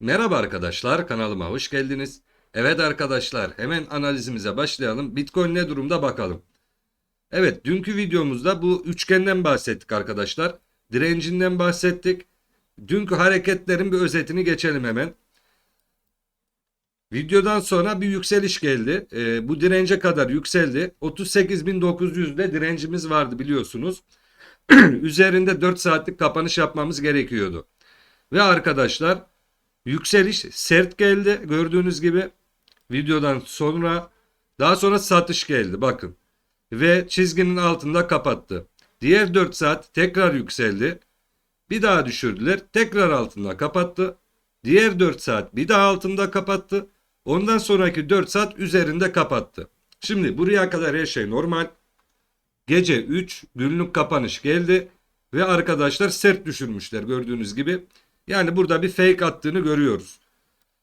Merhaba arkadaşlar, kanalıma hoş geldiniz. Evet arkadaşlar, hemen analizimize başlayalım. Bitcoin ne durumda bakalım. Evet, dünkü videomuzda bu üçgenden bahsettik arkadaşlar. Direncinden bahsettik. Dünkü hareketlerin bir özetini geçelim hemen. Videodan sonra bir yükseliş geldi. Ee, bu dirence kadar yükseldi. 38.900'de direncimiz vardı biliyorsunuz. Üzerinde 4 saatlik kapanış yapmamız gerekiyordu. Ve arkadaşlar Yükseliş sert geldi gördüğünüz gibi videodan sonra daha sonra satış geldi bakın ve çizginin altında kapattı. Diğer 4 saat tekrar yükseldi. Bir daha düşürdüler. Tekrar altında kapattı. Diğer 4 saat bir daha altında kapattı. Ondan sonraki 4 saat üzerinde kapattı. Şimdi buraya kadar her şey normal. Gece 3 günlük kapanış geldi ve arkadaşlar sert düşürmüşler gördüğünüz gibi. Yani burada bir fake attığını görüyoruz.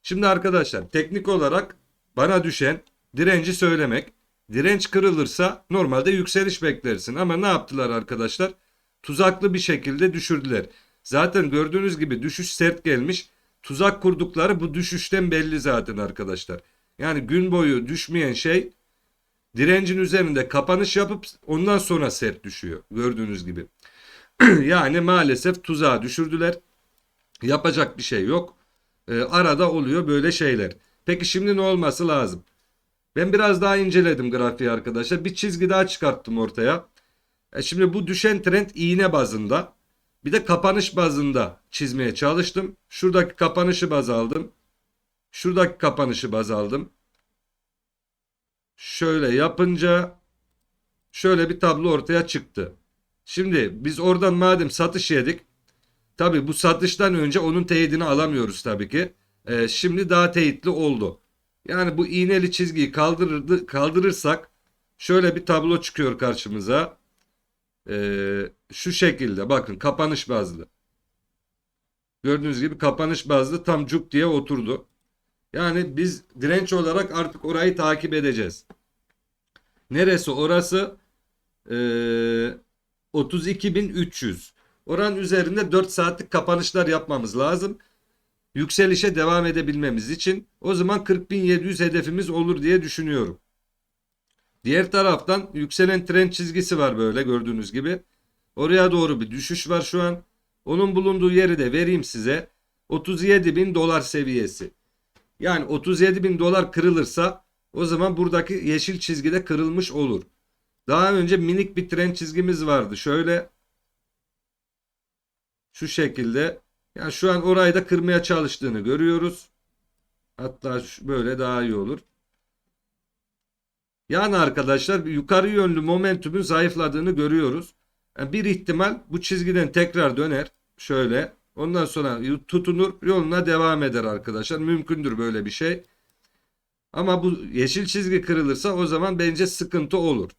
Şimdi arkadaşlar teknik olarak bana düşen direnci söylemek. Direnç kırılırsa normalde yükseliş beklersin ama ne yaptılar arkadaşlar? Tuzaklı bir şekilde düşürdüler. Zaten gördüğünüz gibi düşüş sert gelmiş. Tuzak kurdukları bu düşüşten belli zaten arkadaşlar. Yani gün boyu düşmeyen şey direncin üzerinde kapanış yapıp ondan sonra sert düşüyor. Gördüğünüz gibi. yani maalesef tuzağa düşürdüler. Yapacak bir şey yok. Ee, arada oluyor böyle şeyler. Peki şimdi ne olması lazım? Ben biraz daha inceledim grafiği arkadaşlar. Bir çizgi daha çıkarttım ortaya. E şimdi bu düşen trend iğne bazında. Bir de kapanış bazında çizmeye çalıştım. Şuradaki kapanışı baz aldım. Şuradaki kapanışı baz aldım. Şöyle yapınca şöyle bir tablo ortaya çıktı. Şimdi biz oradan madem satış yedik Tabi bu satıştan önce onun teyidini alamıyoruz tabii ki. Ee, şimdi daha teyitli oldu. Yani bu iğneli çizgiyi kaldırır, kaldırırsak şöyle bir tablo çıkıyor karşımıza. Ee, şu şekilde bakın kapanış bazlı. Gördüğünüz gibi kapanış bazlı tam cuk diye oturdu. Yani biz direnç olarak artık orayı takip edeceğiz. Neresi orası? Ee, 32.300. Oran üzerinde 4 saatlik kapanışlar yapmamız lazım. Yükselişe devam edebilmemiz için o zaman 40.700 hedefimiz olur diye düşünüyorum. Diğer taraftan yükselen trend çizgisi var böyle gördüğünüz gibi. Oraya doğru bir düşüş var şu an. Onun bulunduğu yeri de vereyim size. 37 bin dolar seviyesi. Yani 37 bin dolar kırılırsa o zaman buradaki yeşil çizgide kırılmış olur. Daha önce minik bir trend çizgimiz vardı. Şöyle şu şekilde. Yani şu an orayı da kırmaya çalıştığını görüyoruz. Hatta böyle daha iyi olur. Yani arkadaşlar yukarı yönlü momentumun zayıfladığını görüyoruz. Yani bir ihtimal bu çizgiden tekrar döner. Şöyle. Ondan sonra tutunur yoluna devam eder arkadaşlar. Mümkündür böyle bir şey. Ama bu yeşil çizgi kırılırsa o zaman bence sıkıntı olur.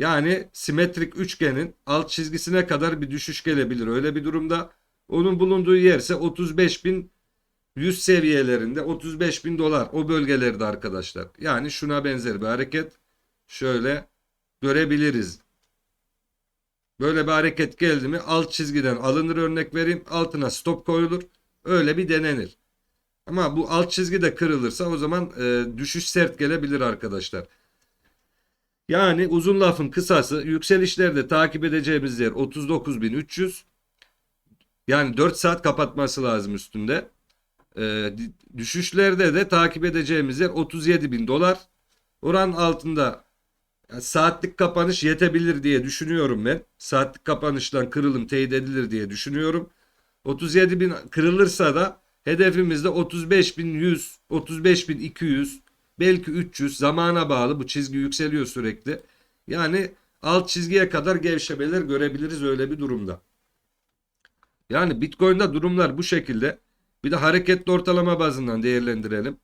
Yani simetrik üçgenin alt çizgisine kadar bir düşüş gelebilir. Öyle bir durumda onun bulunduğu yer ise 35.100 seviyelerinde 35.000 dolar o bölgelerde arkadaşlar. Yani şuna benzer bir hareket şöyle görebiliriz. Böyle bir hareket geldi mi alt çizgiden alınır örnek vereyim altına stop koyulur öyle bir denenir. Ama bu alt çizgi de kırılırsa o zaman e, düşüş sert gelebilir arkadaşlar. Yani uzun lafın kısası yükselişlerde takip edeceğimiz yer 39.300. Yani 4 saat kapatması lazım üstünde. Ee, düşüşlerde de takip edeceğimiz yer 37.000 dolar. Oran altında saatlik kapanış yetebilir diye düşünüyorum ben. Saatlik kapanıştan kırılım teyit edilir diye düşünüyorum. 37.000 kırılırsa da hedefimizde 35.100, 35.200 belki 300 zamana bağlı bu çizgi yükseliyor sürekli. Yani alt çizgiye kadar gevşemeler görebiliriz öyle bir durumda. Yani Bitcoin'de durumlar bu şekilde. Bir de hareketli ortalama bazından değerlendirelim.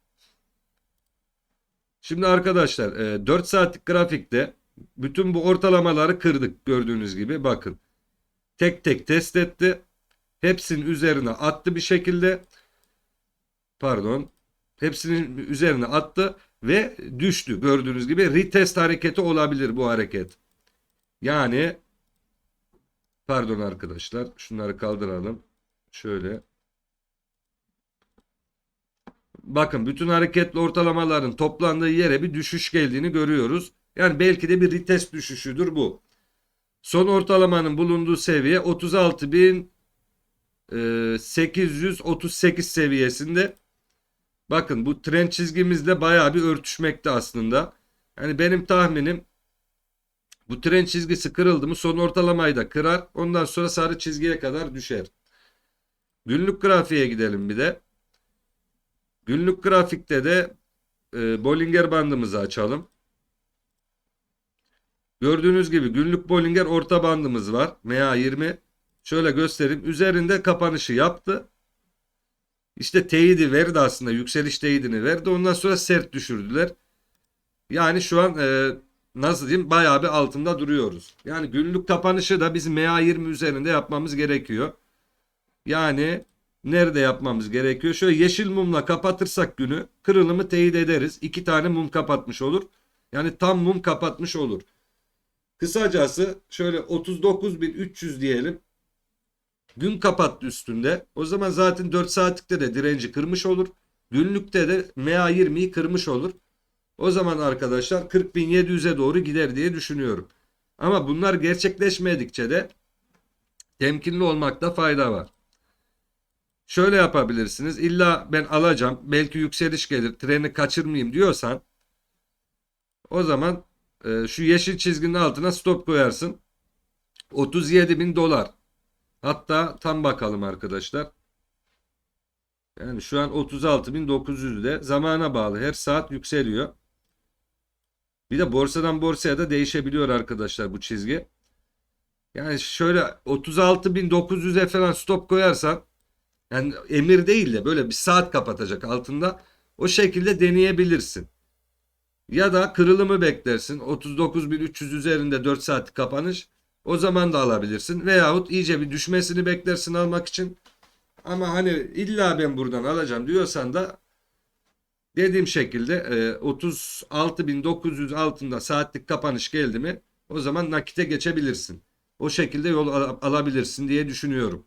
Şimdi arkadaşlar 4 e, saatlik grafikte bütün bu ortalamaları kırdık gördüğünüz gibi bakın. Tek tek test etti. Hepsinin üzerine attı bir şekilde. Pardon. Hepsinin üzerine attı ve düştü. Gördüğünüz gibi retest hareketi olabilir bu hareket. Yani pardon arkadaşlar şunları kaldıralım. Şöyle bakın bütün hareketli ortalamaların toplandığı yere bir düşüş geldiğini görüyoruz. Yani belki de bir retest düşüşüdür bu. Son ortalamanın bulunduğu seviye 36.838 seviyesinde. Bakın bu trend çizgimizle bayağı bir örtüşmekte aslında. Yani benim tahminim bu trend çizgisi kırıldı mı son ortalamayı da kırar. Ondan sonra sarı çizgiye kadar düşer. Günlük grafiğe gidelim bir de. Günlük grafikte de e, Bollinger bandımızı açalım. Gördüğünüz gibi günlük Bollinger orta bandımız var. MA20. Şöyle göstereyim. Üzerinde kapanışı yaptı. İşte teyidi verdi aslında. Yükseliş teyidini verdi. Ondan sonra sert düşürdüler. Yani şu an e, nasıl diyeyim bayağı bir altında duruyoruz. Yani günlük kapanışı da bizim MA20 üzerinde yapmamız gerekiyor. Yani nerede yapmamız gerekiyor? Şöyle yeşil mumla kapatırsak günü kırılımı teyit ederiz. İki tane mum kapatmış olur. Yani tam mum kapatmış olur. Kısacası şöyle 39.300 diyelim. Gün kapattı üstünde. O zaman zaten 4 saatlikte de direnci kırmış olur. Günlükte de MA20'yi kırmış olur. O zaman arkadaşlar 40.700'e doğru gider diye düşünüyorum. Ama bunlar gerçekleşmedikçe de temkinli olmakta fayda var. Şöyle yapabilirsiniz. İlla ben alacağım. Belki yükseliş gelir. Treni kaçırmayayım diyorsan o zaman e, şu yeşil çizginin altına stop koyarsın. 37 bin dolar. Hatta tam bakalım arkadaşlar. Yani şu an 36.900'de zamana bağlı. Her saat yükseliyor. Bir de borsadan borsaya da değişebiliyor arkadaşlar bu çizgi. Yani şöyle 36.900'e falan stop koyarsan yani emir değil de böyle bir saat kapatacak altında. O şekilde deneyebilirsin. Ya da kırılımı beklersin. 39.300 üzerinde 4 saat kapanış. O zaman da alabilirsin. Veyahut iyice bir düşmesini beklersin almak için. Ama hani illa ben buradan alacağım diyorsan da dediğim şekilde e, 36.900 altında saatlik kapanış geldi mi o zaman nakite geçebilirsin. O şekilde yol al- alabilirsin diye düşünüyorum.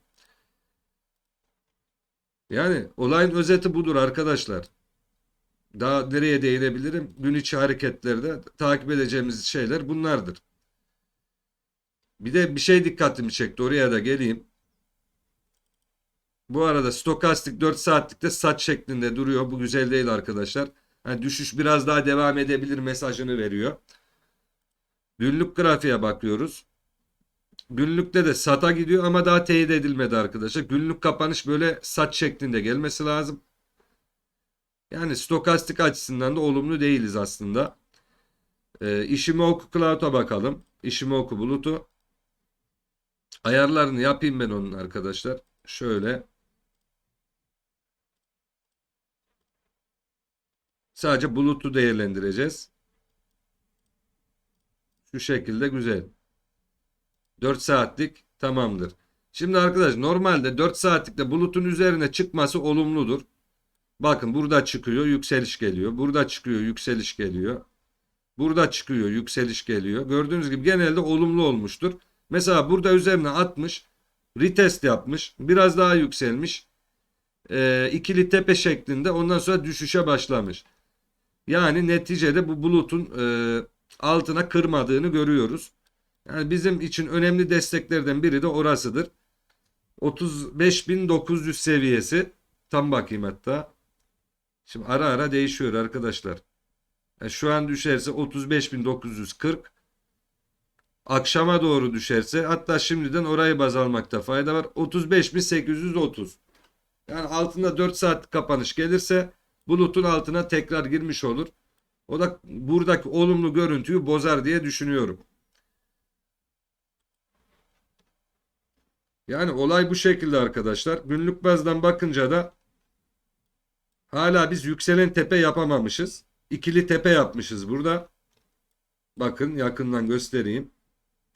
Yani olayın özeti budur arkadaşlar. Daha nereye değinebilirim? Gün içi hareketlerde takip edeceğimiz şeyler bunlardır. Bir de bir şey dikkatimi çekti. Oraya da geleyim. Bu arada stokastik 4 saatlikte saç şeklinde duruyor. Bu güzel değil arkadaşlar. Yani düşüş biraz daha devam edebilir mesajını veriyor. Günlük grafiğe bakıyoruz. Günlükte de sata gidiyor ama daha teyit edilmedi arkadaşlar. Günlük kapanış böyle saç şeklinde gelmesi lazım. Yani stokastik açısından da olumlu değiliz aslında. Ee, Ishimoku Cloud'a bakalım. Ishimoku bulutu. Ayarlarını yapayım ben onun arkadaşlar. Şöyle. Sadece bulutu değerlendireceğiz. Şu şekilde güzel. 4 saatlik tamamdır. Şimdi arkadaş normalde 4 saatlikte bulutun üzerine çıkması olumludur. Bakın burada çıkıyor yükseliş geliyor. Burada çıkıyor yükseliş geliyor. Burada çıkıyor yükseliş geliyor. Gördüğünüz gibi genelde olumlu olmuştur. Mesela burada üzerine atmış. Retest yapmış. Biraz daha yükselmiş. Ee, ikili tepe şeklinde ondan sonra düşüşe başlamış. Yani neticede bu bulutun e, altına kırmadığını görüyoruz. Yani bizim için önemli desteklerden biri de orasıdır. 35.900 seviyesi. Tam bakayım hatta. Şimdi ara ara değişiyor arkadaşlar. Yani şu an düşerse 35.940. Akşama doğru düşerse hatta şimdiden orayı baz almakta fayda var. 35.830. Yani altında 4 saat kapanış gelirse bulutun altına tekrar girmiş olur. O da buradaki olumlu görüntüyü bozar diye düşünüyorum. Yani olay bu şekilde arkadaşlar. Günlük bazdan bakınca da hala biz yükselen tepe yapamamışız. İkili tepe yapmışız burada. Bakın yakından göstereyim.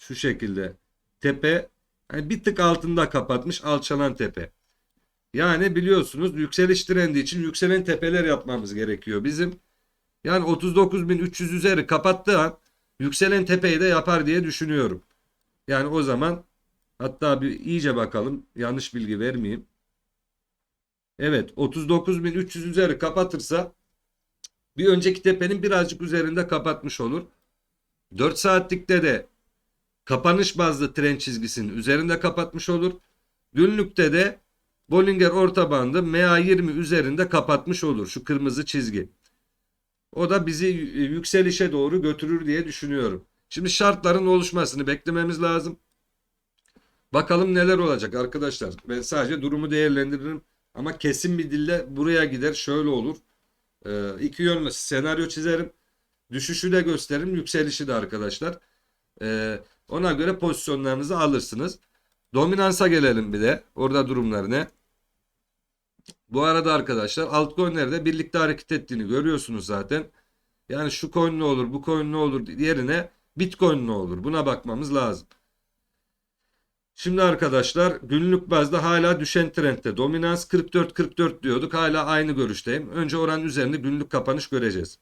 Şu şekilde tepe yani bir tık altında kapatmış alçalan tepe. Yani biliyorsunuz yükseliş trendi için yükselen tepeler yapmamız gerekiyor bizim. Yani 39.300 üzeri kapattığı an yükselen tepeyi de yapar diye düşünüyorum. Yani o zaman hatta bir iyice bakalım yanlış bilgi vermeyeyim. Evet 39.300 üzeri kapatırsa bir önceki tepenin birazcık üzerinde kapatmış olur. 4 saatlikte de kapanış bazlı trend çizgisinin üzerinde kapatmış olur. Günlükte de Bollinger orta bandı MA20 üzerinde kapatmış olur şu kırmızı çizgi. O da bizi yükselişe doğru götürür diye düşünüyorum. Şimdi şartların oluşmasını beklememiz lazım. Bakalım neler olacak arkadaşlar. Ben sadece durumu değerlendiririm. Ama kesin bir dille buraya gider şöyle olur. Ee, iki yönlü senaryo çizerim. Düşüşü de gösteririm. Yükselişi de arkadaşlar. Ee, ona göre pozisyonlarınızı alırsınız. Dominansa gelelim bir de. Orada durumlar ne? Bu arada arkadaşlar altcoin'lerde birlikte hareket ettiğini görüyorsunuz zaten. Yani şu coin ne olur, bu coin ne olur yerine Bitcoin ne olur? Buna bakmamız lazım. Şimdi arkadaşlar günlük bazda hala düşen trendte. Dominans 44-44 diyorduk. Hala aynı görüşteyim. Önce oranın üzerinde günlük kapanış göreceğiz.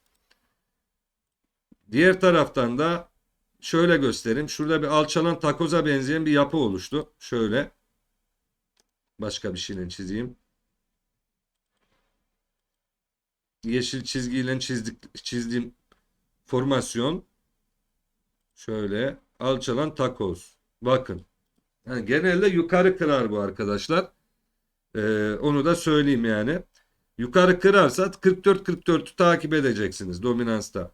Diğer taraftan da şöyle göstereyim. Şurada bir alçalan takoza benzeyen bir yapı oluştu. Şöyle. Başka bir şeyle çizeyim. Yeşil çizgiyle çizdik, çizdiğim formasyon. Şöyle alçalan takoz. Bakın. Yani genelde yukarı kırar bu arkadaşlar. Ee, onu da söyleyeyim yani. Yukarı kırarsa 44-44'ü takip edeceksiniz dominansta.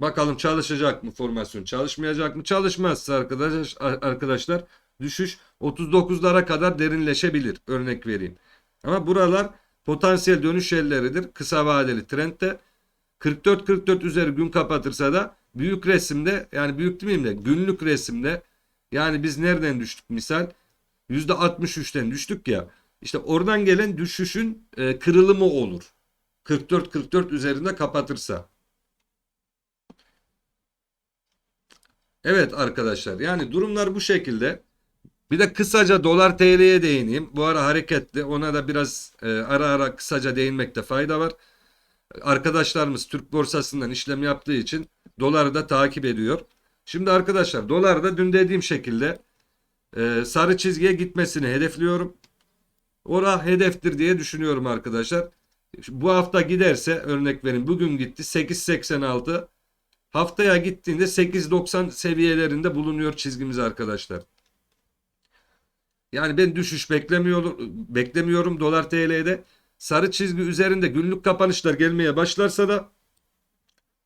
Bakalım çalışacak mı formasyon? Çalışmayacak mı? Çalışmazsa arkadaş, arkadaşlar düşüş 39'lara kadar derinleşebilir. Örnek vereyim. Ama buralar potansiyel dönüş yerleridir. Kısa vadeli trendte 44-44 üzeri gün kapatırsa da büyük resimde yani büyük demeyeyim de günlük resimde yani biz nereden düştük misal %63'ten düştük ya işte oradan gelen düşüşün e, kırılımı olur. 44-44 üzerinde kapatırsa. Evet arkadaşlar yani durumlar bu şekilde. Bir de kısaca dolar TL'ye değineyim. Bu ara hareketli. Ona da biraz e, ara ara kısaca değinmekte fayda var. Arkadaşlarımız Türk borsasından işlem yaptığı için doları da takip ediyor. Şimdi arkadaşlar dolarda dün dediğim şekilde e, sarı çizgiye gitmesini hedefliyorum. Ora hedeftir diye düşünüyorum arkadaşlar. Bu hafta giderse örnek verin bugün gitti 8.86 haftaya gittiğinde 8.90 seviyelerinde bulunuyor çizgimiz arkadaşlar. Yani ben düşüş beklemiyorum, beklemiyorum dolar TL'de. Sarı çizgi üzerinde günlük kapanışlar gelmeye başlarsa da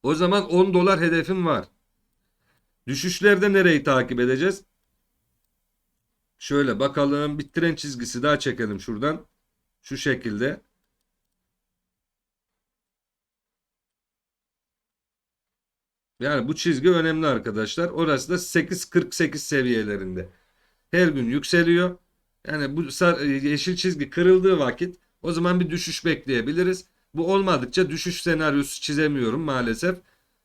o zaman 10 dolar hedefim var. Düşüşlerde nereyi takip edeceğiz? Şöyle bakalım bir tren çizgisi daha çekelim şuradan. Şu şekilde. Yani bu çizgi önemli arkadaşlar. Orası da 8.48 seviyelerinde. Her gün yükseliyor. Yani bu yeşil çizgi kırıldığı vakit o zaman bir düşüş bekleyebiliriz. Bu olmadıkça düşüş senaryosu çizemiyorum maalesef.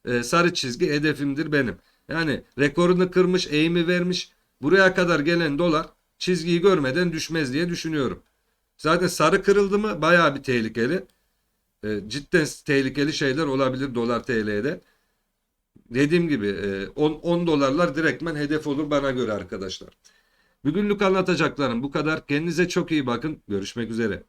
Ee, sarı çizgi hedefimdir benim. Yani rekorunu kırmış, eğimi vermiş. Buraya kadar gelen dolar çizgiyi görmeden düşmez diye düşünüyorum. Zaten sarı kırıldı mı bayağı bir tehlikeli. Ee, cidden tehlikeli şeyler olabilir dolar TL'de. Dediğim gibi e, 10, 10 dolarlar direktmen hedef olur bana göre arkadaşlar. Bugünlük anlatacaklarım bu kadar. Kendinize çok iyi bakın. Görüşmek üzere.